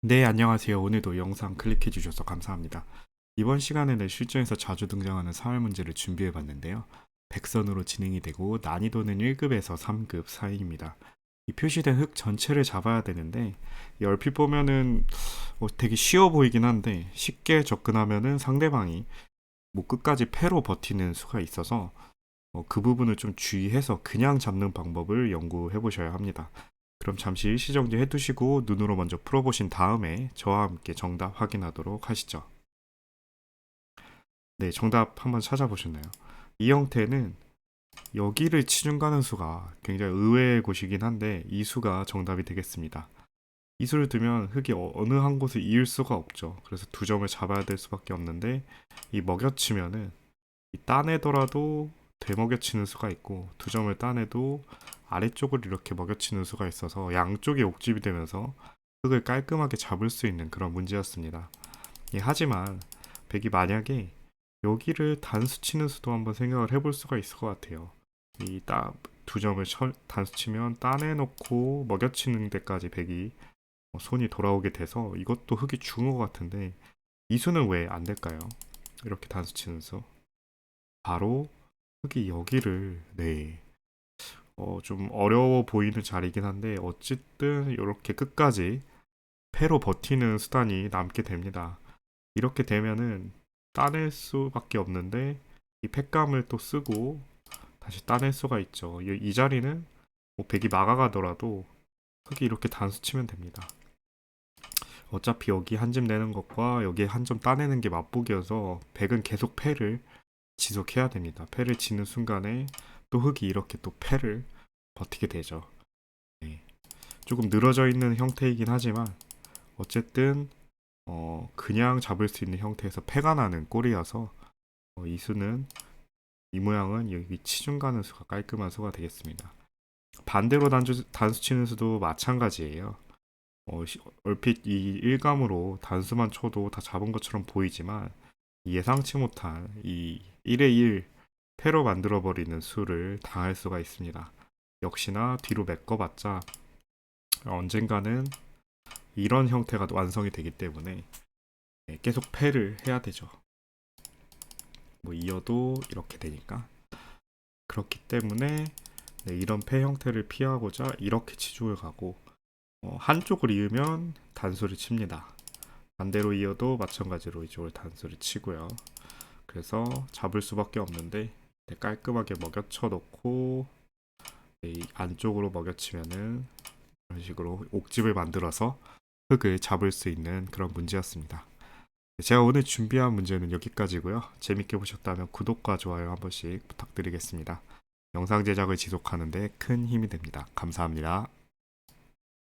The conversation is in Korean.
네, 안녕하세요. 오늘도 영상 클릭해 주셔서 감사합니다. 이번 시간에는 실전에서 자주 등장하는 사회 문제를 준비해 봤는데요. 백선으로 진행이 되고 난이도는 1급에서 3급 사이입니다. 이 표시된 흙 전체를 잡아야 되는데 이 얼핏 보면은 어, 되게 쉬워 보이긴 한데 쉽게 접근하면은 상대방이 뭐 끝까지 패로 버티는 수가 있어서 어, 그 부분을 좀 주의해서 그냥 잡는 방법을 연구해 보셔야 합니다. 그럼 잠시 일시정지 해두시고 눈으로 먼저 풀어보신 다음에 저와 함께 정답 확인하도록 하시죠. 네, 정답 한번 찾아보셨나요? 이 형태는 여기를 치중 가는 수가 굉장히 의외의 곳이긴 한데 이 수가 정답이 되겠습니다. 이 수를 두면 흙이 어- 어느 한 곳을 이을 수가 없죠. 그래서 두 점을 잡아야 될 수밖에 없는데 이 먹여치면은 이 따내더라도 되먹여치는 수가 있고 두 점을 따내도 아래쪽을 이렇게 먹여치는 수가 있어서 양쪽이 옥집이 되면서 흙을 깔끔하게 잡을 수 있는 그런 문제였습니다. 예, 하지만 백이 만약에 여기를 단수 치는 수도 한번 생각을 해볼 수가 있을 것 같아요. 이따두 점을 쳐- 단수 치면 따내놓고 먹여치는 데까지 백이 어, 손이 돌아오게 돼서 이것도 흙이 죽은 것 같은데 이 수는 왜 안 될까요? 이렇게 단수 치는 수. 바로 흙이 여기를 네 어, 좀 어려워 보이는 자리이긴 한데 어쨌든 이렇게 끝까지 패로 버티는 수단이 남게 됩니다. 이렇게 되면은 따낼 수밖에 없는데 이 팩감을 또 쓰고 다시 따낼 수가 있죠. 이, 이 자리는 뭐 백이 막아가더라도 흙이 이렇게 단수 치면 됩니다. 어차피 여기 한 점 내는 것과 여기 한 점 따내는 게 맞보기여서 백은 계속 패를 지속해야 됩니다. 패를 치는 순간에 또 흙이 이렇게 또 패를 버티게 되죠. 네. 조금 늘어져 있는 형태이긴 하지만 어쨌든 어, 그냥 잡을 수 있는 형태에서 패가 나는 꼴이어서 어, 이 수는 이 모양은 여기 치중 가는 수가 깔끔한 수가 되겠습니다. 반대로 단수, 단수 치는 수도 마찬가지예요. 어, 시- 얼핏 이 일감으로 단수만 쳐도 다 잡은 것처럼 보이지만 예상치 못한 이 1의 1 패로 만들어버리는 수를 당할 수가 있습니다. 역시나 뒤로 메꿔봤자 언젠가는 이런 형태가 완성이 되기 때문에 네, 계속 패를 해야 되죠. 뭐 이어도 이렇게 되니까 그렇기 때문에 네, 이런 패 형태를 피하고자 이렇게 치중을 가고 어, 한쪽을 이으면 단수를 칩니다. 반대로 이어도 마찬가지로 이쪽을 단수를 치고요. 그래서 잡을 수밖에 없는데 네, 깔끔하게 먹여쳐 놓고 네, 이 안쪽으로 먹여치면은 이런 식으로 옥집을 만들어서 흙을 잡을 수 있는 그런 문제였습니다. 네, 제가 오늘 준비한 문제는 여기까지고요. 재밌게 보셨다면 구독과 좋아요 한 번씩 부탁드리겠습니다. 영상 제작을 지속하는데 큰 힘이 됩니다. 감사합니다.